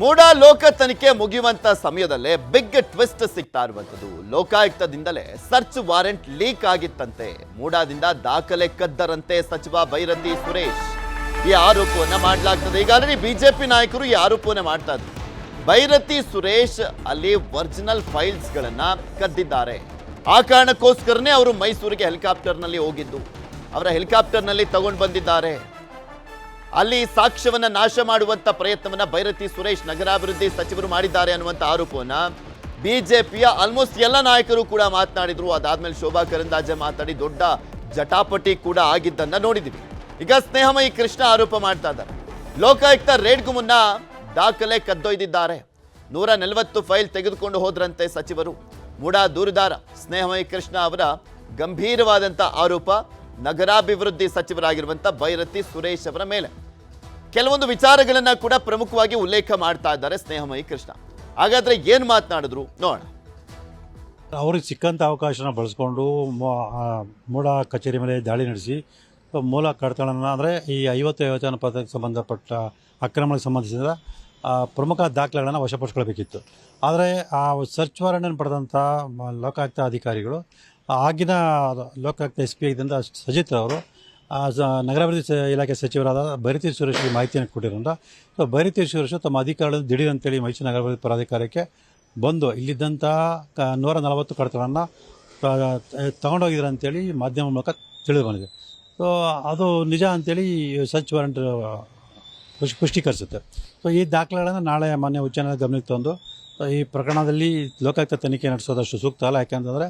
ಮೂಡ ಲೋಕ ತನಿಖೆ ಮುಗಿಯುವಂತ ಸಮಯದಲ್ಲೇ ಬಿಗ್ ಟ್ವಿಸ್ಟ್ ಸಿಗ್ತಾ ಇರುವಂತದ್ದು ಲೋಕಾಯುಕ್ತದಿಂದಲೇ ಸರ್ಚ್ ವಾರೆಂಟ್ ಲೀಕ್ ಆಗಿತ್ತಂತೆ. ಮೂಡಾದಿಂದ ದಾಖಲೆ ಕದ್ದರಂತೆ ಸಚಿವ ಬೈರತಿ ಸುರೇಶ್. ಈ ಆರೋಪವನ್ನ ಮಾಡಲಾಗ್ತದೆ. ಈಗಾಗಲೇ ಬಿಜೆಪಿ ನಾಯಕರು ಈ ಆರೋಪವನ್ನ ಮಾಡ್ತಾ ಇದ್ರು. ಬೈರತಿ ಸುರೇಶ್ ಅಲ್ಲಿ ಒರಿಜಿನಲ್ ಫೈಲ್ಸ್ ಗಳನ್ನ ಕದ್ದಿದ್ದಾರೆ. ಆ ಕಾರಣಕ್ಕೋಸ್ಕರನೇ ಅವರು ಮೈಸೂರಿಗೆ ಹೆಲಿಕಾಪ್ಟರ್ನಲ್ಲಿ ಹೋಗಿದ್ದು. ಅವರ ಹೆಲಿಕಾಪ್ಟರ್ನಲ್ಲಿ ತಗೊಂಡು ಬಂದಿದ್ದಾರೆ. ಅಲ್ಲಿ ಸಾಕ್ಷ್ಯವನ್ನ ನಾಶ ಮಾಡುವಂತ ಪ್ರಯತ್ನವನ್ನ ಭೈರತಿ ಸುರೇಶ್ ನಗರಾಭಿವೃದ್ಧಿ ಸಚಿವರು ಮಾಡಿದ್ದಾರೆ ಅನ್ನುವಂತ ಆರೋಪವನ್ನ ಬಿಜೆಪಿಯ ಆಲ್ಮೋಸ್ಟ್ ಎಲ್ಲ ನಾಯಕರು ಕೂಡ ಮಾತನಾಡಿದ್ರು. ಅದಾದ್ಮೇಲೆ ಶೋಭಾ ಕರಂದಾಜೆ ಮಾತಾಡಿ ದೊಡ್ಡ ಜಟಾಪಟಿ ಕೂಡ ಆಗಿದ್ದನ್ನ ನೋಡಿದ್ವಿ. ಈಗ ಸ್ನೇಹಮಯಿ ಕೃಷ್ಣ ಆರೋಪ ಮಾಡ್ತಾ ಇದ್ದಾರೆ. ಲೋಕಾಯುಕ್ತ ರೇಡ್ಗೂ ಮುನ್ನ ದಾಖಲೆ ಕದ್ದೊಯ್ದಿದ್ದಾರೆ. ನೂರ ನಲವತ್ತು ಫೈಲ್ ತೆಗೆದುಕೊಂಡು ಹೋದ್ರಂತೆ ಸಚಿವರು. ಮೂಡ ದೂರುದಾರ ಸ್ನೇಹಮಯಿ ಕೃಷ್ಣ ಅವರ ಗಂಭೀರವಾದಂಥ ಆರೋಪ. ನಗರಾಭಿವೃದ್ಧಿ ಸಚಿವರಾಗಿರುವಂಥ ಭೈರತಿ ಸುರೇಶ್ ಅವರ ಮೇಲೆ. ಕೆಲವೊಂದು ವಿಚಾರಗಳನ್ನ ಕೂಡ ಪ್ರಮುಖವಾಗಿ ಉಲ್ಲೇಖ ಮಾಡ್ತಾ ಇದ್ದಾರೆ ಸ್ನೇಹಮಯಿ ಕೃಷ್ಣ. ಹಾಗಾದ್ರೆ ಏನ್ ಮಾತನಾಡಿದ್ರು? ನೋಡೋಣ. ಅವ್ರಿಗೆ ಸಿಕ್ಕಂಥ ಅವಕಾಶನ ಬಳಸ್ಕೊಂಡು ಮೂಲ ಕಚೇರಿ ಮೇಲೆ ದಾಳಿ ನಡೆಸಿ, ಮೂಲ ಕಡತಗಳನ್ನು ಅಂದರೆ ಈ ಐವತ್ತು ಐವತ್ತನೇ ಪದಕ್ಕೆ ಸಂಬಂಧಪಟ್ಟ ಅಕ್ರಮಕ್ಕೆ ಸಂಬಂಧಿಸಿದ ಪ್ರಮುಖ ದಾಖಲೆಗಳನ್ನು ವಶಪಡಿಸ್ಕೊಳ್ಬೇಕಿತ್ತು. ಆದರೆ ಆ ಸರ್ಚ್ ವಾರೆಂಟನ್ನು ಪಡೆದಂಥ ಲೋಕಾಯುಕ್ತ ಅಧಿಕಾರಿಗಳು ಆಗಿನ ಲೋಕಾಯುಕ್ತ ಎಸ್ ಪಿ ಆಗಿದ್ದಂಥ ಸಜಿತ್ ಅವರು ನಗರಾಭಿವೃದ್ಧಿ ಇಲಾಖೆ ಸಚಿವರಾದ ಭೈರತಿ ಸುರೇಶ್ಗೆ ಮಾಹಿತಿಯನ್ನು ಕೊಟ್ಟಿರೋದ್ರಿಂದ ಸೊ ಭೈರತಿ ಸುರೇಶ್ ತಮ್ಮ ಅಧಿಕಾರಿಗಳನ್ನು ದಿಢೀರ್ ಅಂತೇಳಿ ಮೈಸೂರು ನಗರಾಭಿವೃದ್ಧಿ ಪ್ರಾಧಿಕಾರಕ್ಕೆ ಬಂದು ಇಲ್ಲಿದ್ದಂಥ ಕ, ನೂರ ನಲವತ್ತು ಕಡತಗಳನ್ನು ತಗೊಂಡೋಗಿದ್ದಾರೆ ಅಂತೇಳಿ ಮಾಧ್ಯಮ ಮೂಲಕ ತಿಳಿದು ಬಂದಿದೆ. ಸೊ ಅದು ನಿಜ ಅಂತೇಳಿ ಸರ್ಚ್ ವಾರೆಂಟ್ ಪುಷ್, ಪುಷ್ಟೀಕರಿಸುತ್ತೆ. ಸೊ ಈ ದಾಖಲೆಗಳನ್ನು ನಾಳೆ ಮಾನ್ಯ ಉಚ್ಚ ಗಮನಕ್ಕೆ ತಂದು ಈ ಪ್ರಕರಣದಲ್ಲಿ ಲೋಕಾಯುಕ್ತ ತನಿಖೆ ನಡೆಸೋದಷ್ಟು ಸೂಕ್ತ ಅಲ್ಲ. ಯಾಕೆಂತಂದರೆ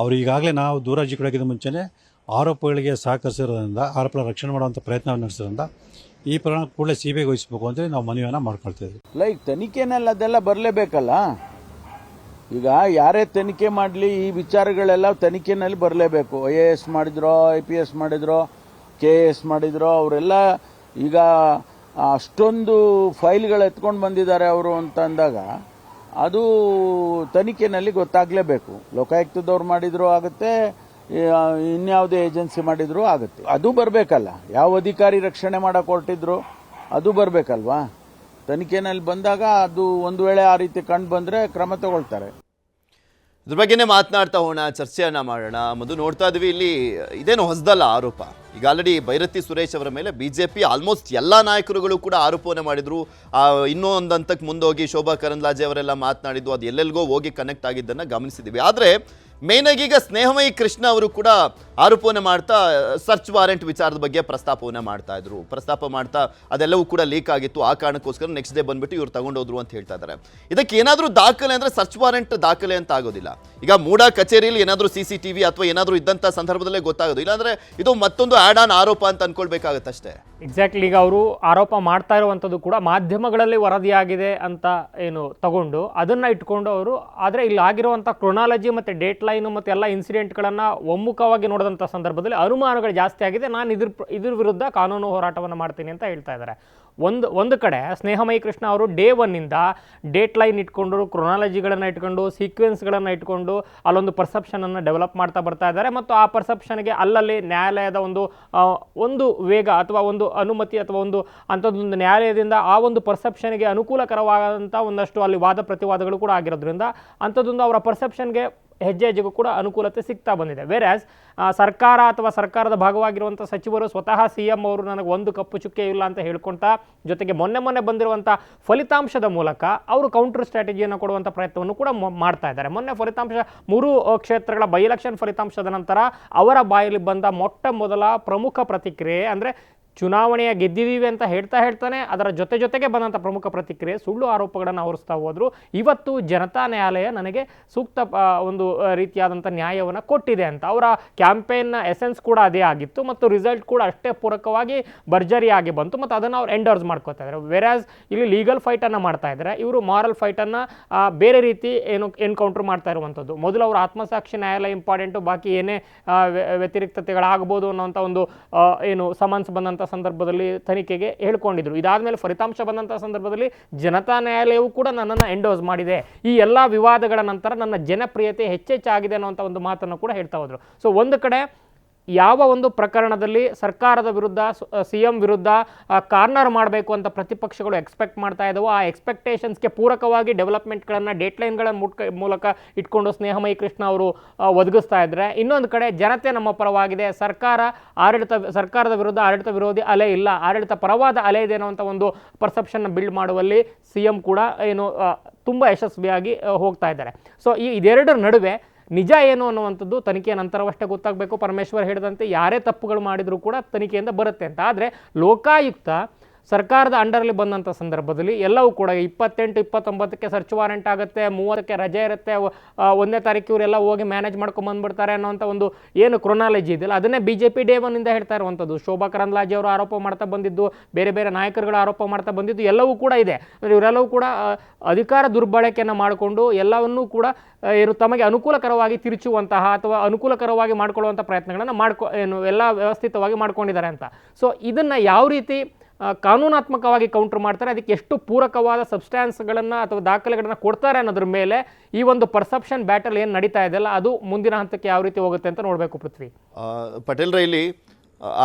ಅವರು ಈಗಾಗಲೇ ನಾವು ದೂರ ಕೊಡೋಕ್ಕಿಂತ ಮುಂಚೆನೇ ಆರೋಪಗಳಿಗೆ ಸಹಕರಿಸಿರೋದ್ರಿಂದ, ಆರೋಪಗಳ ರಕ್ಷಣೆ ಮಾಡುವಂಥ ಪ್ರಯತ್ನ ನಡೆಸಿರೋದ್ರಿಂದ ಈ ಪ್ರಕರಣ ಕೂಡಲೇ ಸಿ ಬಿ ವಹಿಸಬೇಕು ಅಂತೇಳಿ ನಾವು ಮನವಿಯನ್ನು ಮಾಡ್ಕೊಳ್ತೀವಿ ಲೈಕ್ ತನಿಖೆನಲ್ಲಿ ಅದೆಲ್ಲ ಬರಲೇಬೇಕಲ್ಲ? ಈಗ ಯಾರೇ ತನಿಖೆ ಮಾಡಲಿ, ಈ ವಿಚಾರಗಳೆಲ್ಲ ತನಿಖೆನಲ್ಲಿ ಬರಲೇಬೇಕು. ಐ ಎ ಎಸ್ ಮಾಡಿದ್ರೋ ಐ ಪಿ ಎಸ್ ಮಾಡಿದ್ರೋ ಕೆ ಎ ಎಸ್ ಮಾಡಿದ್ರೋ, ಅವರೆಲ್ಲ ಈಗ ಅಷ್ಟೊಂದು ಫೈಲ್ಗಳು ಎತ್ಕೊಂಡು ಬಂದಿದ್ದಾರೆ ಅವರು ಅಂತ ಅಂದಾಗ ಅದು ತನಿಖೆನಲ್ಲಿ ಗೊತ್ತಾಗಲೇಬೇಕು. ಲೋಕಾಯುಕ್ತದವ್ರು ಮಾಡಿದ್ರು ಆಗುತ್ತೆ ಇನ್ಯಾವುದೇ ಏಜೆನ್ಸಿ ಮಾಡಿದ್ರು ಆಗುತ್ತೆ. ಅದು ಬರಬೇಕಲ್ಲ. ಯಾವ ಅಧಿಕಾರಿ ರಕ್ಷಣೆ ಮಾಡಕ್ಕೆ ಹೊರಟಿದ್ರು ಅದು ಬರಬೇಕಲ್ವಾ? ತನಿಖೆನಲ್ಲಿ ಬಂದಾಗ ಅದು ಒಂದು ವೇಳೆ ಆ ರೀತಿ ಕಂಡು ಬಂದರೆ ಕ್ರಮ ತಗೊಳ್ತಾರೆ. ಇದ್ರ ಬಗ್ಗೆನೇ ಮಾತನಾಡ್ತಾ ಹೋಣ ಚರ್ಚೆಯನ್ನ ಮಾಡೋಣ. ಮೊದಲು ನೋಡ್ತಾ ಇದ್ವಿ ಇಲ್ಲಿ ಇದೇನು ಹೊಸದಲ್ಲ ಆರೋಪ. ಈಗ ಆಲ್ರೆಡಿ ಭೈರತಿ ಸುರೇಶ್ ಅವರ ಮೇಲೆ ಬಿಜೆಪಿ ಆಲ್ಮೋಸ್ಟ್ ಎಲ್ಲ ನಾಯಕರುಗಳು ಕೂಡ ಆರೋಪವನ್ನು ಮಾಡಿದ್ರು. ಇನ್ನೂ ಒಂದು ಹಂತಕ್ಕೆ ಮುಂದೋಗಿ ಶೋಭಾ ಕರಂದ್ಲಾಜೆ ಅವರೆಲ್ಲ ಮಾತನಾಡಿದ್ದು, ಅದು ಎಲ್ಲೆಲ್ಗೋ ಹೋಗಿ ಕನೆಕ್ಟ್ ಆಗಿದ್ದನ್ನ ಗಮನಿಸಿದ್ದೀವಿ. ಆದರೆ ಮೇನ್ ಆಗಿ ಈಗ ಸ್ನೇಹಮಯಿ ಕೃಷ್ಣ ಅವರು ಕೂಡ ಆರೋಪವನ್ನ ಮಾಡ್ತಾ, ಸರ್ಚ್ ವಾರೆಂಟ್ ವಿಚಾರದ ಬಗ್ಗೆ ಪ್ರಸ್ತಾಪವನ್ನ ಮಾಡ್ತಾ ಇದ್ರು. ಪ್ರಸ್ತಾಪ ಮಾಡ್ತಾ ಅದೆಲ್ಲವೂ ಕೂಡ ಲೀಕ್ ಆಗಿತ್ತು. ಆ ಕಾರಣಕ್ಕೋಸ್ಕರ ನೆಕ್ಸ್ಟ್ ಡೇ ಬಂದ್ಬಿಟ್ಟು ಇವ್ರು ತಗೊಂಡೋದ್ರು ಅಂತ ಹೇಳ್ತಾ ಇದಾರೆ. ಇದಕ್ಕೆ ಏನಾದರೂ ದಾಖಲೆ ಅಂದರೆ ಸರ್ಚ್ ವಾರೆಂಟ್ ದಾಖಲೆ ಅಂತ ಆಗೋದಿಲ್ಲ. ಈಗ ಮೂಡ ಕಚೇರಿಯಲ್ಲಿ ಏನಾದರೂ ಸಿ ಸಿ ಟಿವಿ ಅಥವಾ ಏನಾದರೂ ಇದ್ದಂಥ ಸಂದರ್ಭದಲ್ಲೇ ಗೊತ್ತಾಗೋದು. ಇಲ್ಲಾಂದರೆ ಇದು ಮತ್ತೊಂದು ಆ್ಯಡ್ ಆನ್ ಆರೋಪ ಅಂತ ಅನ್ಕೊಳ್ಬೇಕಾಗತ್ತಷ್ಟೇ. ಎಕ್ಸಾಕ್ಟ್ಲಿ ಈಗ ಅವರು ಆರೋಪ ಮಾಡ್ತಾ ಇರುವಂಥದ್ದು ಕೂಡ ಮಾಧ್ಯಮಗಳಲ್ಲಿ ವರದಿಯಾಗಿದೆ ಅಂತ ಏನು ತಗೊಂಡು ಅದನ್ನು ಇಟ್ಕೊಂಡು ಅವರು, ಆದರೆ ಇಲ್ಲಿ ಆಗಿರುವಂಥ ಕ್ರೊನಾಲಜಿ ಮತ್ತು ಡೇಟ್ ಲೈನು ಮತ್ತು ಎಲ್ಲ ಇನ್ಸಿಡೆಂಟ್ಗಳನ್ನು ಒಮ್ಮುಖವಾಗಿ ನೋಡಿದಂಥ ಸಂದರ್ಭದಲ್ಲಿ ಅನುಮಾನಗಳು ಜಾಸ್ತಿ ಆಗಿದೆ. ನಾನು ಇದ್ರ ಇದ್ರ ವಿರುದ್ಧ ಕಾನೂನು ಹೋರಾಟವನ್ನು ಮಾಡ್ತೀನಿ ಅಂತ ಹೇಳ್ತಾ ಇದ್ದಾರೆ. ಒಂದು ಒಂದು ಕಡೆ ಸ್ನೇಹಮಯಿ ಕೃಷ್ಣ ಅವರು ಡೇ ಒನ್ನಿಂದ ಡೇಟ್ ಲೈನ್ ಇಟ್ಕೊಂಡು ಕ್ರೊನಾಲಜಿಗಳನ್ನು ಇಟ್ಕೊಂಡು ಸೀಕ್ವೆನ್ಸ್ಗಳನ್ನು ಇಟ್ಕೊಂಡು ಅಲ್ಲೊಂದು ಪರ್ಸೆಪ್ಷನನ್ನು ಡೆವಲಪ್ ಮಾಡ್ತಾ ಬರ್ತಾ ಇದ್ದಾರೆ. ಮತ್ತು ಆ ಪರ್ಸೆಪ್ಷನ್ಗೆ ಅಲ್ಲಲ್ಲಿ ನ್ಯಾಯಾಲಯದ ಒಂದು ಒಂದು ವೇಗ ಅಥವಾ ಒಂದು ಅನುಮತಿ ಅಥವಾ ಒಂದು ಅಂಥದ್ದೊಂದು ನ್ಯಾಯಾಲಯದಿಂದ ಆ ಒಂದು ಪರ್ಸೆಪ್ಷನ್ಗೆ ಅನುಕೂಲಕರವಾದಂಥ ಒಂದಷ್ಟು ಅಲ್ಲಿ ವಾದ ಪ್ರತಿವಾದಗಳು ಕೂಡ ಆಗಿರೋದ್ರಿಂದ ಅಂಥದ್ದೊಂದು ಅವರ ಪರ್ಸೆಪ್ಷನ್ಗೆ ಹೆಜ್ಜೆ ಹೆಜ್ಜೆಗೂ ಕೂಡ ಅನುಕೂಲತೆ ಸಿಗ್ತಾ ಬಂದಿದೆ. ವೆರಾಸ್ ಸರ್ಕಾರ ಅಥವಾ ಸರ್ಕಾರದ ಭಾಗವಾಗಿರುವಂಥ ಸಚಿವರು ಸ್ವತಃ ಸಿ ಎಂ ಅವರು ನನಗೆ ಒಂದು ಕಪ್ಪು ಚುಕ್ಕೆ ಇಲ್ಲ ಅಂತ ಹೇಳ್ಕೊಂತ ಜೊತೆಗೆ ಮೊನ್ನೆ ಮೊನ್ನೆ ಬಂದಿರುವಂಥ ಫಲಿತಾಂಶದ ಮೂಲಕ ಅವರು ಕೌಂಟರ್ ಸ್ಟ್ರಾಟಜಿಯನ್ನು ಕೊಡುವಂಥ ಪ್ರಯತ್ನವನ್ನು ಕೂಡ ಮಾಡ್ತಾ ಇದ್ದಾರೆ. ಮೊನ್ನೆ ಫಲಿತಾಂಶ ಮೂರು ಕ್ಷೇತ್ರಗಳ ಬೈ ಎಲೆಕ್ಷನ್ ಫಲಿತಾಂಶದ ನಂತರ ಅವರ ಬಾಯಲ್ಲಿ ಬಂದ ಮೊಟ್ಟ ಮೊದಲ ಪ್ರಮುಖ ಪ್ರತಿಕ್ರಿಯೆ ಅಂದರೆ ಚುನಾವಣೆಯ ಗೆದ್ದಿದ್ದೀವಿ ಅಂತ ಹೇಳ್ತಾ ಹೇಳ್ತಾನೆ, ಅದರ ಜೊತೆ ಜೊತೆಗೆ ಬಂದಂಥ ಪ್ರಮುಖ ಪ್ರತಿಕ್ರಿಯೆ, ಸುಳ್ಳು ಆರೋಪಗಳನ್ನು ಹೊರಿಸ್ತಾ ಹೋದರು. ಇವತ್ತು ಜನತಾ ನ್ಯಾಯಾಲಯ ನನಗೆ ಸೂಕ್ತ ಒಂದು ರೀತಿಯಾದಂಥ ನ್ಯಾಯವನ್ನು ಕೊಟ್ಟಿದೆ ಅಂತ. ಅವರ ಕ್ಯಾಂಪೇನ್ನ ಎಸೆನ್ಸ್ ಕೂಡ ಅದೇ ಆಗಿತ್ತು ಮತ್ತು ರಿಸಲ್ಟ್ ಕೂಡ ಅಷ್ಟೇ ಪೂರಕವಾಗಿ ಭರ್ಜರಿಯಾಗಿ ಬಂತು ಮತ್ತು ಅದನ್ನು ಅವ್ರು ಎಂಡರ್ಸ್ ಮಾಡ್ಕೋತಾ ಇದ್ದಾರೆ. ವೆರಾಸ್ ಇಲ್ಲಿ ಲೀಗಲ್ ಫೈಟನ್ನು ಮಾಡ್ತಾ ಇದ್ದಾರೆ. ಇವರು ಮಾರಲ್ ಫೈಟನ್ನು ಬೇರೆ ರೀತಿ ಏನು ಎನ್ಕೌಂಟ್ರ್ ಮಾಡ್ತಾ ಇರುವಂಥದ್ದು ಮೊದಲು ಅವರು ಆತ್ಮಸಾಕ್ಷಿ ನ್ಯಾಯಾಲಯ ಇಂಪಾರ್ಟೆಂಟು ಬಾಕಿ ಏನೇ ವ್ಯತಿರಿಕ್ತತೆಗಳಾಗ್ಬೋದು ಅನ್ನೋಂಥ ಒಂದು ಏನು ಸಮನ್ಸ್ ಬಂದಂಥ ಸಂದರ್ಭದಲ್ಲಿ ತನಿಖೆಗೆ ಹೇಳ್ಕೊಂಡಿದ್ರು. ಇದಾದಮೇಲೆ ಫಲಿತಾಂಶ ಬಂದಂಥ ಸಂದರ್ಭದಲ್ಲಿ ಜನತಾ ನ್ಯಾಯಾಲಯವು ಕೂಡ ನನ್ನನ್ನು ಎಂಡೋಸ್ ಮಾಡಿದೆ. ಈ ಎಲ್ಲ ವಿವಾದಗಳ ನಂತರ ನನ್ನ ಜನಪ್ರಿಯತೆ ಹೆಚ್ಚೆಚ್ಚಾಗಿದೆ ಅನ್ನುವಂಥ ಒಂದು ಮಾತನ್ನು ಕೂಡ ಹೇಳ್ತಾ ಹೋದರು. ಸೊ ಒಂದು ಕಡೆ ಯಾವ ಒಂದು ಪ್ರಕರಣದಲ್ಲಿ ಸರ್ಕಾರದ ವಿರುದ್ಧ, ಸಿ ಎಂ ವಿರುದ್ಧ ಕಾರ್ನರ್ ಮಾಡಬೇಕು ಅಂತ ಪ್ರತಿಪಕ್ಷಗಳು ಎಕ್ಸ್ಪೆಕ್ಟ್ ಮಾಡ್ತಾ ಇದ್ದವು ಆ ಎಕ್ಸ್ಪೆಕ್ಟೇಷನ್ಸ್ಗೆ ಪೂರಕವಾಗಿ ಡೆವಲಪ್ಮೆಂಟ್ಗಳನ್ನು ಡೇಟ್ಲೈನ್ಗಳ ಮುಟ್ಕ ಮೂಲಕ ಇಟ್ಕೊಂಡು ಸ್ನೇಹಮಯಿ ಕೃಷ್ಣ ಅವರು ಒದಗಿಸ್ತಾ ಇದ್ದಾರೆ ಇನ್ನೊಂದು ಕಡೆ ಜನತೆ ನಮ್ಮ ಪರವಾಗಿದೆ. ಸರ್ಕಾರ ಆಡಳಿತ, ಸರ್ಕಾರದ ವಿರುದ್ಧ ಆಡಳಿತ ವಿರೋಧಿ ಅಲೆ ಇಲ್ಲ. ಆಡಳಿತ ಪರವಾದ ಅಲೆ ಇದೆ ಅನ್ನೋಂಥ ಒಂದು ಪರ್ಸೆಪ್ಷನ್ನ ಬಿಲ್ಡ್ ಮಾಡುವಲ್ಲಿ ಸಿ ಎಂ ಕೂಡ ಏನು ತುಂಬ ಯಶಸ್ವಿಯಾಗಿ ಹೋಗ್ತಾ ಇದ್ದಾರೆ. ಸೊ, ಈ ಇದೆರಡರ ನಡುವೆ ನಿಜ ಏನು ಅನ್ನುವಂಥದ್ದು ತನಿಖೆಯ ನಂತರವಷ್ಟೇ ಗೊತ್ತಾಗಬೇಕು. ಪರಮೇಶ್ವರ್ ಹೇಳಿದಂತೆ ಯಾರೇ ತಪ್ಪುಗಳು ಮಾಡಿದರೂ ಕೂಡ ತನಿಖೆಯಿಂದ ಬರುತ್ತೆ ಅಂತ. ಆದರೆ ಲೋಕಾಯುಕ್ತ ಸರ್ಕಾರದ ಅಂಡರಲ್ಲಿ ಬಂದಂಥ ಸಂದರ್ಭದಲ್ಲಿ ಎಲ್ಲವೂ ಕೂಡ ಇಪ್ಪತ್ತೆಂಟು, ಇಪ್ಪತ್ತೊಂಬತ್ತಕ್ಕೆ ಸರ್ಚ್ ವಾರೆಂಟ್ ಆಗುತ್ತೆ, ಮೂವತ್ತಕ್ಕೆ ರಜೆ ಇರುತ್ತೆ ಒಂದನೇ ತಾರೀಕು ಇವರೆಲ್ಲ ಹೋಗಿ ಮ್ಯಾನೇಜ್ ಮಾಡ್ಕೊಂಡು ಬಂದ್ಬಿಡ್ತಾರೆ ಅನ್ನೋಂಥ ಒಂದು ಏನು ಕ್ರೊನಾಲಜಿ ಇದೆಯಲ್ಲ ಅದನ್ನೇ ಬಿ ಜೆ ಪಿ ಡೇ ಒನ್ನಿಂದ ಹೇಳ್ತಾ ಇರುವಂಥದ್ದು. ಶೋಭಾ ಕರಂದ್ಲಾಜೆ ಅವರು ಆರೋಪ ಮಾಡ್ತಾ ಬಂದಿದ್ದು, ಬೇರೆ ಬೇರೆ ನಾಯಕರುಗಳು ಆರೋಪ ಮಾಡ್ತಾ ಬಂದಿದ್ದು, ಎಲ್ಲವೂ ಕೂಡ ಇದೆ. ಇವರೆಲ್ಲವೂ ಕೂಡ ಅಧಿಕಾರ ದುರ್ಬಳಕೆಯನ್ನು ಮಾಡಿಕೊಂಡು ಎಲ್ಲವನ್ನೂ ಕೂಡ ಏನು ತಮಗೆ ಅನುಕೂಲಕರವಾಗಿ ತಿರುಚುವಂತಹ ಅಥವಾ ಅನುಕೂಲಕರವಾಗಿ ಮಾಡ್ಕೊಳ್ಳುವಂಥ ಪ್ರಯತ್ನಗಳನ್ನು ಮಾಡ್ಕೊ, ಏನು, ಎಲ್ಲ ವ್ಯವಸ್ಥಿತವಾಗಿ ಮಾಡ್ಕೊಂಡಿದ್ದಾರೆ ಅಂತ. ಸೊ ಇದನ್ನು ಯಾವ ರೀತಿ ಕಾನೂನಾತ್ಮಕವಾಗಿ ಕೌಂಟರ್ ಮಾಡ್ತಾರೆ. ಅದಕ್ಕೆ ಎಷ್ಟು ಪೂರಕವಾದ ಸಬ್ಸ್ಟ್ಯಾನ್ಸ್ಗಳನ್ನು ಅಥವಾ ದಾಖಲೆಗಳನ್ನು ಕೊಡ್ತಾರೆ ಅನ್ನೋದ್ರ ಮೇಲೆ ಈ ಒಂದು ಪರ್ಸೆಪ್ಷನ್ ಬ್ಯಾಟಲ್ ಏನು ನಡೀತಾ ಇದೆಯಲ್ಲ ಅದು ಮುಂದಿನ ಹಂತಕ್ಕೆ ಯಾವ ರೀತಿ ಹೋಗುತ್ತೆ ಅಂತ ನೋಡಬೇಕು ಪೃಥ್ವಿ. ಪಟೇಲ್ ರೈಲಿ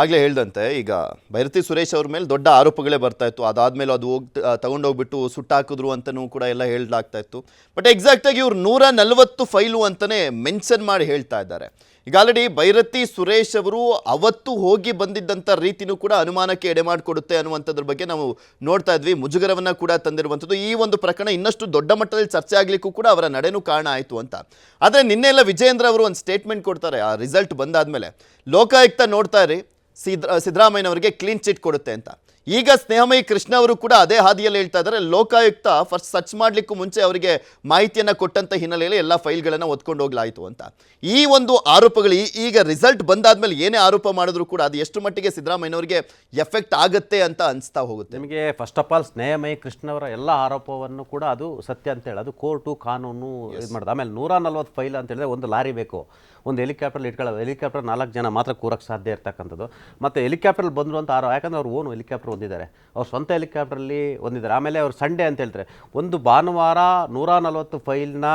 ಆಗಲೇ ಹೇಳ್ದಂತೆ, ಈಗ ಭೈರತಿ ಸುರೇಶ್ ಅವ್ರ ಮೇಲೆ ದೊಡ್ಡ ಆರೋಪಗಳೇ ಬರ್ತಾ ಇತ್ತು. ಅದಾದಮೇಲೆ ಅದು ಹೋಗಿ ತಗೊಂಡೋಗ್ಬಿಟ್ಟು ಸುಟ್ಟಾಕಿದ್ರು ಅಂತಲೂ ಕೂಡ ಎಲ್ಲ ಹೇಳಲಾಗ್ತಾ ಇತ್ತು. ಬಟ್ ಎಕ್ಸಾಕ್ಟಾಗಿ ಇವ್ರು ನೂರ ನಲವತ್ತು ಫೈಲು ಅಂತಲೇ ಮೆನ್ಷನ್ ಮಾಡಿ ಹೇಳ್ತಾ ಇದ್ದಾರೆ. ಈಗ ಆಲ್ರೆಡಿ ಭೈರತಿ ಸುರೇಶ್ ಅವರು ಅವತ್ತು ಹೋಗಿ ಬಂದಿದ್ದಂಥ ರೀತಿನೂ ಕೂಡ ಅನುಮಾನಕ್ಕೆ ಎಡೆ ಮಾಡಿಕೊಡುತ್ತೆ ಅನ್ನುವಂಥದ್ರ ಬಗ್ಗೆ ನಾವು ನೋಡ್ತಾ ಇದ್ವಿ. ಮುಜುಗರವನ್ನು ಕೂಡ ತಂದಿರುವಂಥದ್ದು. ಈ ಒಂದು ಪ್ರಕರಣ ಇನ್ನಷ್ಟು ದೊಡ್ಡ ಮಟ್ಟದಲ್ಲಿ ಚರ್ಚೆ ಆಗಲಿಕ್ಕೂ ಕೂಡ ಅವರ ನಡೆನೂ ಕಾರಣ ಆಯಿತು ಅಂತ. ಆದರೆ ನಿನ್ನೆಲ್ಲ ವಿಜಯೇಂದ್ರ ಅವರು ಒಂದು ಸ್ಟೇಟ್ಮೆಂಟ್ ಕೊಡ್ತಾರೆ. ಆ ರಿಸಲ್ಟ್ ಬಂದಾದ್ಮೇಲೆ ಲೋಕಾಯುಕ್ತ ನೋಡ್ತಾ ಇರಿ. ಸಿದ್ದ ಸಿದ್ದರಾಮಯ್ಯನವರಿಗೆ ಕ್ಲೀನ್ ಚಿಟ್ ಕೊಡುತ್ತೆ ಅಂತ. ಈಗ ಸ್ನೇಹಮಯಿ ಕೃಷ್ಣ ಅವರು ಕೂಡ ಅದೇ ಹಾದಿಯಲ್ಲಿ ಹೇಳ್ತಾ ಇದ್ದಾರೆ. ಲೋಕಾಯುಕ್ತ ಫಸ್ಟ್ ಸರ್ಚ್ ಮಾಡಲಿಕ್ಕೂ ಮುಂಚೆ ಅವರಿಗೆ ಮಾಹಿತಿಯನ್ನು ಕೊಟ್ಟಂತ ಹಿನ್ನೆಲೆಯಲ್ಲಿ ಎಲ್ಲ ಫೈಲ್ಗಳನ್ನು ಒತ್ಕೊಂಡು ಹೋಗ್ಲಾಯಿತು ಅಂತ. ಈ ಒಂದು ಆರೋಪಗಳು ಈಗ ರಿಸಲ್ಟ್ ಬಂದಾದ್ಮೇಲೆ ಏನೇ ಆರೋಪ ಮಾಡಿದ್ರು ಕೂಡ ಅದು ಎಷ್ಟು ಮಟ್ಟಿಗೆ ಸಿದ್ದರಾಮಯ್ಯನವರಿಗೆ ಎಫೆಕ್ಟ್ ಆಗುತ್ತೆ ಅಂತ ಅನಿಸ್ತಾ ಹೋಗುತ್ತೆ. ನಿಮಗೆ ಫಸ್ಟ್ ಆಫ್ ಆಲ್ ಸ್ನೇಹಮಯಿ ಕೃಷ್ಣವರ ಎಲ್ಲ ಆರೋಪವನ್ನು ಕೂಡ ಅದು ಸತ್ಯ ಅಂತ ಹೇಳಿ ಅದು ಕೋರ್ಟು ಕಾನೂನು ಇದು ಮಾಡಿದೆ. ಆಮೇಲೆ ನೂರ ನಲ್ವತ್ತು ಫೈಲ್ ಅಂತ ಹೇಳಿದ್ರೆ ಒಂದು ಲಾರಿ ಬೇಕು. ಒಂದು ಹೆಲಿಕಾಪ್ಟರ್ ಇಟ್ಕೊಳ್ಳೋದು. ಹೆಲಿಕಾಪ್ಟರ್ ನಾಲ್ಕು ಜನ ಮಾತ್ರ ಕೂರಕ್ಕೆ ಸಾಧ್ಯ ಇರ್ತಕ್ಕಂಥದ್ದು. ಮತ್ತು ಹೆಲಿಕಾಪ್ಟರ್ ಬಂದರು ಅಂತ ಆರೋ ಯಾಕಂದ್ರೆ ಅವ್ರು ಓನು ಹೆಲಿಕಾಪ್ಟರ್ ಹೊಂದಿದ್ದಾರೆ. ಅವ್ರು ಸ್ವಂತ ಹೆಲಿಕಾಪ್ಟ್ರಲ್ಲಿ ಹೊಂದಿದ್ದಾರೆ. ಆಮೇಲೆ ಅವ್ರು ಸಂಡೇ ಅಂತ ಹೇಳ್ತಾರೆ. ಒಂದು ಭಾನುವಾರ ನೂರ ನಲವತ್ತು ಫೈಲ್ನ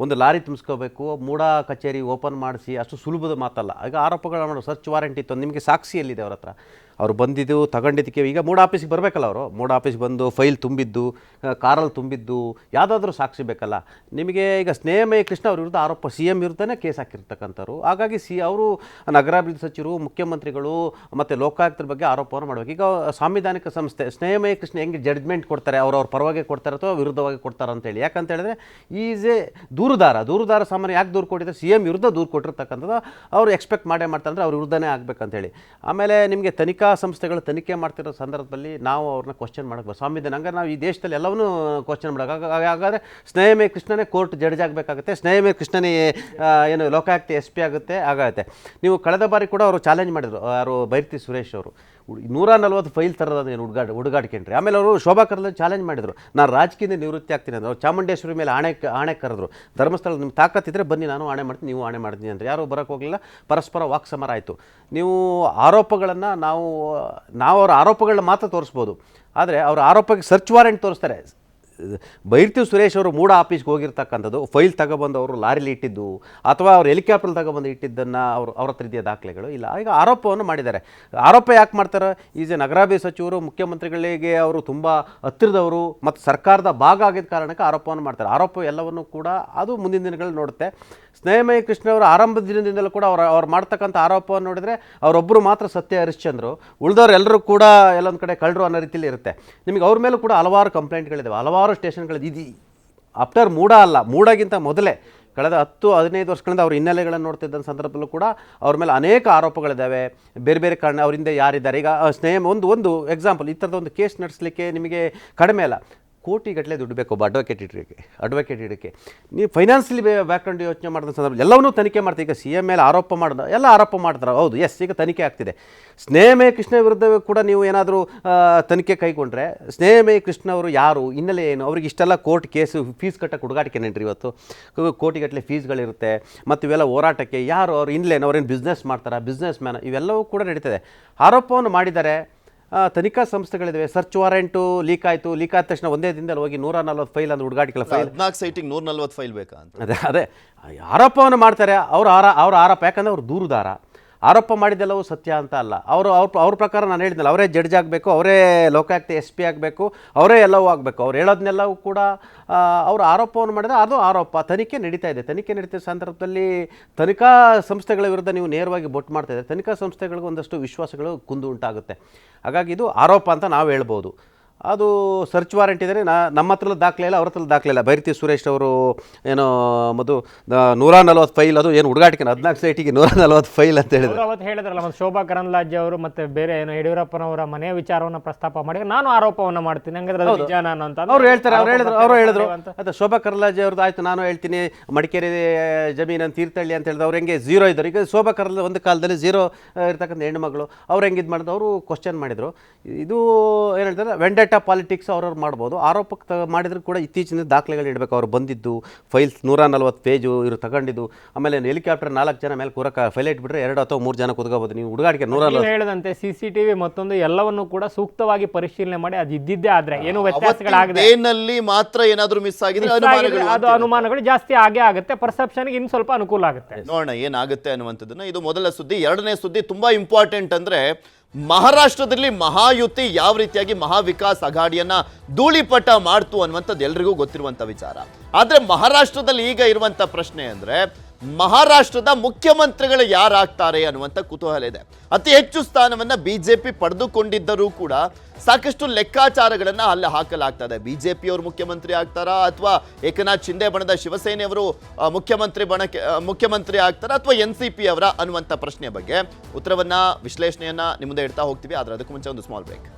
ಒಂದು ಲಾರಿ ತುಂಬಿಸ್ಕೋಬೇಕು. ಮೂಡ ಕಚೇರಿ ಓಪನ್ ಮಾಡಿಸಿ ಅಷ್ಟು ಸುಲಭದ ಮಾತಲ್ಲ. ಈಗ ಆರೋಪಗಳು ಮಾಡೋ. ಸರ್ಚ್ ವಾರೆಂಟ್ ಇತ್ತು. ನಿಮಗೆ ಸಾಕ್ಷಿ ಎಲ್ಲಿದೆ ಅವ್ರ ಹತ್ರ. ಅವ್ರು ಬಂದಿದ್ದು, ತಗೊಂಡಿದ್ದಕ್ಕೆ ಈಗ ಮೂಡ ಆಫೀಸಿಗೆ ಬರಬೇಕಲ್ಲ ಅವರು. ಮೂಡ ಆಫೀಸ್ಗೆ ಬಂದು ಫೈಲ್ ತುಂಬಿದ್ದು ಕಾರಲ್ಲಿ ತುಂಬಿದ್ದು, ಯಾವುದಾದ್ರೂ ಸಾಕ್ಷಿ ಬೇಕಲ್ಲ. ನಿಮಗೆ ಈಗ ಸ್ನೇಹಮಯ ಕೃಷ್ಣ ಅವ್ರ ವಿರುದ್ಧ ಆರೋಪ ಸಿ ಎಂ ವಿರುದ್ಧನೇ ಕೇಸ್ ಹಾಕಿರ್ತಕ್ಕಂಥವ್ರು. ಹಾಗಾಗಿ ಸಿ, ಅವರು ನಗರಾಭಿವೃದ್ಧಿ ಸಚಿವರು, ಮುಖ್ಯಮಂತ್ರಿಗಳು ಮತ್ತು ಲೋಕಾಯುಕ್ತರ ಬಗ್ಗೆ ಆರೋಪವನ್ನು ಮಾಡಬೇಕು. ಈಗ ಸಾಂವಿಧಾನಿಕ ಸಂಸ್ಥೆ, ಸ್ನೇಹಮಯ ಕೃಷ್ಣ ಹೆಂಗೆ ಜಡ್ಜ್ಮೆಂಟ್ ಕೊಡ್ತಾರೆ, ಅವ್ರು ಅವ್ರ ಪರವಾಗಿ ಕೊಡ್ತಾರೆ ಅಥವಾ ವಿರುದ್ಧವಾಗಿ ಕೊಡ್ತಾರೆ ಅಂತೇಳಿ ಯಾಕಂತ ಹೇಳಿದ್ರೆ ಈಸ್ ಎ ದೂರುದಾರ ದೂರುದಾರ ಸಾಮಾನ್ಯ ಯಾಕೆ ದೂರು ಕೊಟ್ಟಿದ್ದಾರೆ? ಸಿ ಎಂ ವಿರುದ್ಧ ದೂರು ಕೊಟ್ಟಿರ್ತಕ್ಕಂಥದ್ದು, ಅವ್ರು ಎಕ್ಸ್ಪೆಕ್ಟ್ ಮಾಡೇ ಮಾಡ್ತಾರೆ ಅಂದರೆ ಅವ್ರ ವಿರುದ್ಧನೇ ಆಗ್ಬೇಕಂತೇಳಿ ಆಮೇಲೆ ನಿಮಗೆ ತನಿಖಾ ಸಂಸ್ಥೆಗಳು ತನಿಖೆ ಮಾಡ್ತಿರೋ ಸಂದರ್ಭದಲ್ಲಿ ನಾವು ಅವ್ರನ್ನ ಕ್ವಶನ್ ಮಾಡಬೇಕು ಸಂವಿಧಾನ ಹಂಗಾರೆ ನಾವು ಈ ದೇಶದಲ್ಲಿ ಎಲ್ಲವನ್ನೂ ಕ್ವಶನ್ ಮಾಡೋಕೆ ಹಾಗಾದರೆ ಸ್ನೇಹಮೇ ಕೃಷ್ಣನೇ ಕೋರ್ಟ್ ಜಡ್ಜ್ ಆಗಬೇಕಾಗುತ್ತೆ. ಸ್ನೇಹಮೇ ಕೃಷ್ಣನೇ ಏನು ಲೋಕಾಯುಕ್ತ ಎಸ್ ಪಿ ಆಗುತ್ತೆ ಆಗುತ್ತೆ ನೀವು ಕಳೆದ ಬಾರಿ ಕೂಡ ಅವರು ಚಾಲೆಂಜ್ ಮಾಡಿದರು ಯಾರು ಬೈರ್ತಿ ಸುರೇಶ್ ಅವರು. ನೂರ ನಲ್ವತ್ತು ಫೈಲ್ ತರದ ಏನು ಹುಡುಗಾಡ್ ಹುಡುಗಾಡ್ಕೊಂಡ್ರಿ ಆಮೇಲೆ ಅವರು ಶೋಭಾ ಕರ್ದಲ್ಲಿ ಚಾಲೆಂಜ್ ಮಾಡಿದರು. ನಾನು ರಾಜಕೀಯದಿಂದ ನಿವೃತ್ತಿ ಆಗ್ತೀನಿ ಅಂದ್ರೆ. ಅವ್ರು ಚಾಮುಂಡೇಶ್ವರಿ ಮೇಲೆ ಆಣೆ ಆಣೆ ಕರೆದ್ರು. ಧರ್ಮಸ್ಥಳ ನಿಮ್ಮ ತಾಕತ್ತಿದ್ರೆ ಬನ್ನಿ, ನಾನು ಆಣೆ ಮಾಡ್ತೀನಿ, ನೀವು ಆಣೆ ಮಾಡ್ತೀನಿ ಅಂದರೆ. ಯಾರು ಬರೋಕ್ಕೆ ಹೋಗಲಿಲ್ಲ. ಪರಸ್ಪರ ವಾಕ್ಸಮರ ಆಯಿತು. ನೀವು ಆರೋಪಗಳನ್ನು ನಾವು ನಾವು ಅವರ ಆರೋಪಗಳನ್ನ ಮಾತ್ರ ತೋರಿಸ್ಬೋದು. ಆದರೆ ಅವರ ಆರೋಪಕ್ಕೆ ಸರ್ಚ್ ವಾರೆಂಟ್ ತೋರಿಸ್ತಾರೆ. ಬೈರ್ತಿ ಸುರೇಶ್ ಅವರು ಮೂಡ ಆಫೀಸ್ಗೆ ಹೋಗಿರ್ತಕ್ಕಂಥದ್ದು, ಫೈಲ್ ತಗೊಬಂದು ಅವರು ಲಾರಿಲಿ ಇಟ್ಟಿದ್ದು, ಅಥವಾ ಅವ್ರು ಹೆಲಿಕಾಪ್ಟರ್ ತಗೊಬಂದು ಇಟ್ಟಿದ್ದನ್ನು ಅವರು ಅವ್ರ ಹತ್ರ ದಾಖಲೆಗಳು? ಇಲ್ಲ, ಈಗ ಆರೋಪವನ್ನು ಮಾಡಿದ್ದಾರೆ. ಆರೋಪ ಯಾಕೆ ಮಾಡ್ತಾರೆ? ಈಸ್ ಎ ನಗರಾಭಿವೃದ್ಧಿ ಸಚಿವರು, ಮುಖ್ಯಮಂತ್ರಿಗಳಿಗೆ ಅವರು ತುಂಬ ಹತ್ತಿರದವರು ಮತ್ತು ಸರ್ಕಾರದ ಭಾಗ ಆಗಿದ್ದ ಕಾರಣಕ್ಕೆ ಆರೋಪವನ್ನು ಮಾಡ್ತಾರೆ. ಆರೋಪ ಎಲ್ಲವನ್ನು ಕೂಡ ಅದು ಮುಂದಿನ ದಿನಗಳಲ್ಲಿ ನೋಡುತ್ತೆ. ಸ್ನೇಹಮಯ ಕೃಷ್ಣ ಅವರು ಆರಂಭದ ದಿನದಿಂದಲೂ ಕೂಡ ಅವ್ರು ಅವ್ರು ಮಾಡ್ತಕ್ಕಂಥ ಆರೋಪವನ್ನು ನೋಡಿದರೆ ಅವರೊಬ್ಬರು ಮಾತ್ರ ಸತ್ಯ ಹರಿಶ್ಚಂದ್ರು. ಉಳಿದವ್ರು ಎಲ್ಲರೂ ಕೂಡ ಎಲ್ಲೊಂದು ಕಡೆ ಕಳ್ಳರು ಅನ್ನೋ ರೀತಿಯಲ್ಲಿ ಇರುತ್ತೆ. ನಿಮಗೆ ಅವ್ರ ಮೇಲೂ ಕೂಡ ಹಲವಾರು ಕಂಪ್ಲೇಂಟ್ಗಳಿದ್ದಾವೆ ಹಲವಾರು ಸ್ಟೇಷನ್ಗಳಿದೆ ಇದು ಆಫ್ಟರ್ ಮೂಡ ಅಲ್ಲ, ಮೂಡಗಿಂತ ಮೊದಲೇ ಕಳೆದ ಹತ್ತು, ಹದಿನೈದು ವರ್ಷಗಳಿಂದ ಅವ್ರ ಹಿನ್ನೆಲೆಗಳನ್ನು ನೋಡ್ತಿದ್ದಂಥ ಸಂದರ್ಭದಲ್ಲೂ ಕೂಡ ಅವ್ರ ಮೇಲೆ ಅನೇಕ ಆರೋಪಗಳಿದ್ದಾವೆ. ಬೇರೆ ಬೇರೆ ಕಾರಣ ಅವರಿಂದ ಯಾರಿದ್ದಾರೆ. ಈಗ ಸ್ನೇಹ, ಒಂದು ಒಂದು ಎಕ್ಸಾಂಪಲ್ ಈ ಥರದ ಒಂದು ಕೇಸ್ ನಡೆಸಲಿಕ್ಕೆ ನಿಮಗೆ ಕಡಿಮೆ ಅಲ್ಲ. ಕೋಟಿಗಟ್ಟಲೆ ದುಡ್ಡು ಬೇಕು ಒಬ್ಬ ಅಡ್ವೊಕೇಟ್ ಇಡೋಕ್ಕೆ ಅಡ್ವೊಕೇಟ್ ಇಡಕ್ಕೆ. ನೀವು ಫೈನಾನ್ಸಿಯಲಿ ಬ್ಯಾಕ್ಗ್ರೌಂಡ್ ಯೋಚನೆ ಮಾಡಿದ ಸಂದರ್ಭ ಎಲ್ಲವನ್ನೂ ತನಿಖೆ ಮಾಡ್ತೀವಿ. ಈಗ ಸಿ ಎಂ ಮೇಲೆ ಆರೋಪ ಮಾಡಿದ ಎಲ್ಲ ಆರೋಪ ಮಾಡ್ತಾರೆ. ಹೌದು ಎಸ್ ಈಗ ತನಿಖೆ ಆಗ್ತಿದೆ. ಸ್ನೇಹಮೇ ಕೃಷ್ಣ ವಿರುದ್ಧ ಕೂಡ ನೀವು ಏನಾದರೂ ತನಿಖೆ ಕೈಗೊಂಡ್ರೆ ಸ್ನೇಹಮೇ ಕೃಷ್ಣ ಅವರು ಯಾರು, ಹಿನ್ನೆಲೆ ಏನು? ಅವ್ರಿಗೆ ಇಷ್ಟೆಲ್ಲ ಕೋರ್ಟ್ ಕೇಸು ಫೀಸ್ ಕಟ್ಟಕ್ಕೆ ಹುಡುಗಾಟಿಕೆ ನೆನ್ರಿ ಇವತ್ತು. ಕೋಟಿಗಟ್ಟಲೆ ಫೀಸ್ಗಳಿರುತ್ತೆ ಮತ್ತು ಇವೆಲ್ಲ ಹೋರಾಟಕ್ಕೆ ಯಾರು ಅವ್ರು ಹಿನ್ನೆಲೆ ಅವ್ರೇನು ಬಿಸ್ನೆಸ್ ಮಾಡ್ತಾರೆ? ಬಿಸ್ನೆಸ್ ಮ್ಯಾನ್ ಇವೆಲ್ಲವೂ ಕೂಡ ನಡೀತದೆ. ಆರೋಪವನ್ನು ಮಾಡಿದ್ದಾರೆ ತನಿಖಾ ಸಂಸ್ಥೆಗಳಿವೆ ಸರ್ಚ್ ವಾರೆಂಟು ಲೀಕ್ ಆಯಿತು. ಲೀಕ್ ಆದ ತಕ್ಷಣ ಒಂದೇ ದಿನದಲ್ಲಿ ಹೋಗಿ ನೂರ ನಲ್ವತ್ತು ಫೈಲ್ ಅಂದ್ರೆ ಹುಡುಗಾಟಿಕೆ ಫೈಲ್ ಹದಿನಾಲ್ಕು ಸೈಟಿಗೆ ನೂರ ನಲ್ವತ್ತು ಫೈಲ್ ಬೇಕಾ ಅಂತ. ಅದೇ ಅದೇ. ಆರೋಪವನ್ನು ಮಾಡ್ತಾರೆ? ಅವ್ರ ಆರ ಅವ್ರ ಆರೋಪ. ಯಾಕಂದ್ರೆ ಅವ್ರು ದೂರುದಾರ. ಆರೋಪ ಮಾಡಿದ್ದೆಲ್ಲವೂ ಸತ್ಯ ಅಂತ ಅಲ್ಲ. ಅವರು ಅವ್ರ ಅವ್ರ ಪ್ರಕಾರ ನಾನು ಹೇಳಿದ್ನಲ್ಲ, ಅವರೇ ಜಡ್ಜ್ ಆಗಬೇಕು, ಅವರೇ ಲೋಕಾಯುಕ್ತ ಎಸ್ ಪಿ ಆಗಬೇಕು, ಅವರೇ ಎಲ್ಲವೂ ಆಗಬೇಕು. ಅವ್ರು ಹೇಳೋದನ್ನೆಲ್ಲವೂ ಕೂಡ ಅವರು ಆರೋಪವನ್ನು ಮಾಡಿದರೆ ಅದು ಆರೋಪ. ತನಿಖೆ ನಡೀತಾ ಇದೆ. ತನಿಖೆ ನಡೀತಿದ್ದ ಸಂದರ್ಭದಲ್ಲಿ ತನಿಖಾ ಸಂಸ್ಥೆಗಳ ವಿರುದ್ಧ ನೀವು ನೇರವಾಗಿ ಬೊಟ್ ಮಾಡ್ತಾ ಇದ್ದಾರೆ. ತನಿಖಾ ಸಂಸ್ಥೆಗಳಿಗೆ ಒಂದಷ್ಟು ವಿಶ್ವಾಸಗಳು ಕುಂದು ಉಂಟಾಗುತ್ತೆ. ಹಾಗಾಗಿ ಇದು ಆರೋಪ ಅಂತ ನಾವು ಹೇಳ್ಬೋದು. ಅದು ಸರ್ಚ್ ವಾರೆಂಟ್ ಇದ್ದರೆ ನಾ ನಮ್ಮ ಹತ್ರ ದಾಖಲೆ ಇಲ್ಲ ಅವ್ರ ಹತ್ರ ದಾಖಲೆ ಇಲ್ಲ. ಭೈರತಿ ಸುರೇಶ್ ಅವರು ಏನೋ ಮದು ನೂರ ನಲ್ವತ್ತು ಫೈಲ್ ಅದು ಏನು ಹುಡುಗಾಟಿಕೆ ಹದಿನಾಲ್ಕು ಸೈಟಿಗೆ ನೂರ ನಲ್ವತ್ತು ಫೈಲ್ ಅಂತ ಹೇಳಿದ್ರು. ಅವತ್ತು ಹೇಳಿದ್ರಲ್ಲ ಮತ್ತು ಶೋಭಾ ಕರಂದ್ಲಾಜೆ ಅವರು ಮತ್ತೆ ಬೇರೆ ಏನು ಯಡಿಯೂರಪ್ಪನವರ ಮನೆ ವಿಚಾರವನ್ನು ಪ್ರಸ್ತಾಪ ಮಾಡಿ ನಾನು ಆರೋಪವನ್ನು ಮಾಡ್ತೀನಿ. ಹಂಗಾದ್ರೆ ಅದು ನಿಜ ನಾನು ಅಂತ ಅವ್ರು ಹೇಳ್ತಾರೆ ಅವ್ರು ಹೇಳಿದ್ರು ಅವರು ಹೇಳಿದ್ರು. ಅಂತ. ಅದು ಶೋಭಾ ಕರ್ಲಾಜೆ ಅವ್ರದ್ದು ಆಯ್ತು ನಾನು ಹೇಳ್ತೀನಿ. ಮಡಿಕೇರಿ ಜಮೀನು ಅಂತ ತೀರ್ಥಹಳ್ಳಿ ಅಂತ ಹೇಳಿದ್ರು. ಅವ್ರು ಹೆಂಗೆ ಝೀರೋ ಇದ್ದಾರೆ. ಈಗ ಶೋಭಾ ಕರ್ಲ ಒಂದು ಕಾಲದಲ್ಲಿ ಝೀರೋ ಇರ್ತಕ್ಕಂಥ ಹೆಣ್ಣುಮಗಳು. ಅವ್ರು ಹೆಂಗೆ ಇದು ಮಾಡಿದ್ರು? ಅವರು ಕ್ವಶನ್ ಮಾಡಿದರು. ಇದು ಏನು ಹೇಳ್ತಾರೆ? ವೆಂಡೆಟಾ ಪಾಲಿಟಿಕ್ಸ್ ಅವ್ರವ್ರು ಮಾಡ್ಬೋದು. ಆರೋಪಕ್ಕೆ ಮಾಡಿದ್ರು ಕೂಡ ಇತ್ತೀಚಿನ ದಾಖಲೆಗಳು ಇಡಬೇಕು. ಅವ್ರು ಬಂದಿದ್ದು ಫೈಲ್ಸ್ ನೂರ ನಲ್ವತ್ತು ಪೇಜು ಇವರು ತಗೊಂಡಿದ್ದು. ಆಮೇಲೆ ಹೆಲಿಕಾಪ್ಟರ್ ನಾಲ್ಕು ಜನ ಮೇಲೆ ಕೂರಕ್ಕೆ ಫೈಲ್ ಇಟ್ಬಿಟ್ರೆ ಎರಡು ಅಥವಾ ಮೂರು ಜನ ಕುತ್ಕೋಬೋದು. ನೀವು ಹುಡುಗಾಡಿಕೆ ನೂರ ಹೇಳಿದಂತೆ ಸಿ ಹೇಳಿದಂತೆ ಸಿಸಿಟಿವಿ ಮತ್ತೊಂದು ಎಲ್ಲವನ್ನು ಕೂಡ ಸೂಕ್ತವಾಗಿ ಪರಿಶೀಲನೆ ಮಾಡಿ ಅದು ಇದ್ದಿದ್ದೇ ಆದ್ರೆ ಏನು ವ್ಯತ್ಯಾಸಗಳಾಗದೆ. ಮಾತ್ರ ಏನಾದರೂ ಮಿಸ್ ಆಗಿದೆ ಅನುಮಾನಗಳು ಅದು ಅನುಮಾನಗಳು ಜಾಸ್ತಿ ಆಗೇ ಆಗುತ್ತೆ. ಪರ್ಸೆಪ್ಷನ್ಗೆ ಇನ್ನು ಸ್ವಲ್ಪ ಅನುಕೂಲ ಆಗುತ್ತೆ. ನೋಡೋಣ ಏನಾಗುತ್ತೆ ಅನ್ನುವಂಥದ್ದನ್ನ ಇದು ಮೊದಲ ಸುದ್ದಿ. ಎರಡನೇ ಸುದ್ದಿ ತುಂಬಾ ಇಂಪಾರ್ಟೆಂಟ್ ಅಂದ್ರೆ ಮಹಾರಾಷ್ಟ್ರದಲ್ಲಿ ಮಹಾಯುತಿ ಯಾವ ರೀತಿಯಾಗಿ ಮಹಾವಿಕಾಸ್ ಅಘಾಡಿಯನ್ನ ಧೂಳಿಪಟ ಮಾಡ್ತು ಅನ್ನುವಂಥದ್ದು ಎಲ್ರಿಗೂ ಗೊತ್ತಿರುವಂತ ವಿಚಾರ. ಆದ್ರೆ ಮಹಾರಾಷ್ಟ್ರದಲ್ಲಿ ಈಗ ಇರುವಂತ ಪ್ರಶ್ನೆ ಅಂದ್ರೆ ಮಹಾರಾಷ್ಟ್ರದ ಮುಖ್ಯಮಂತ್ರಿಗಳು ಯಾರಾಗ್ತಾರೆ ಅನ್ನುವಂಥ ಕುತೂಹಲ ಇದೆ. ಅತಿ ಹೆಚ್ಚು ಸ್ಥಾನವನ್ನ ಬಿಜೆಪಿ ಪಡೆದುಕೊಂಡಿದ್ದರೂ ಕೂಡ ಸಾಕಷ್ಟು ಲೆಕ್ಕಾಚಾರಗಳನ್ನು ಅಲ್ಲಿ ಹಾಕಲಾಗ್ತದೆ. ಬಿಜೆಪಿಯವರು ಮುಖ್ಯಮಂತ್ರಿ ಆಗ್ತಾರಾ ಅಥವಾ ಏಕನಾಥ್ ಶಿಂದೆ ಬಣದ ಶಿವಸೇನೆಯವರು ಮುಖ್ಯಮಂತ್ರಿ ಬಣಕ್ಕೆ ಮುಖ್ಯಮಂತ್ರಿ ಆಗ್ತಾರಾ ಅಥವಾ ಎನ್ ಸಿ ಪಿ ಅವರ ಅನ್ನುವಂಥ ಪ್ರಶ್ನೆ ಬಗ್ಗೆ ಉತ್ತರವನ್ನು, ವಿಶ್ಲೇಷಣೆಯನ್ನ ನಿಮ್ಮ ಮುಂದೆ ಇಡ್ತಾ ಹೋಗ್ತೀವಿ. ಆದರೆ ಅದಕ್ಕೂ ಮುಂಚೆ ಒಂದು ಸ್ಮಾಲ್ ಬ್ರೇಕ್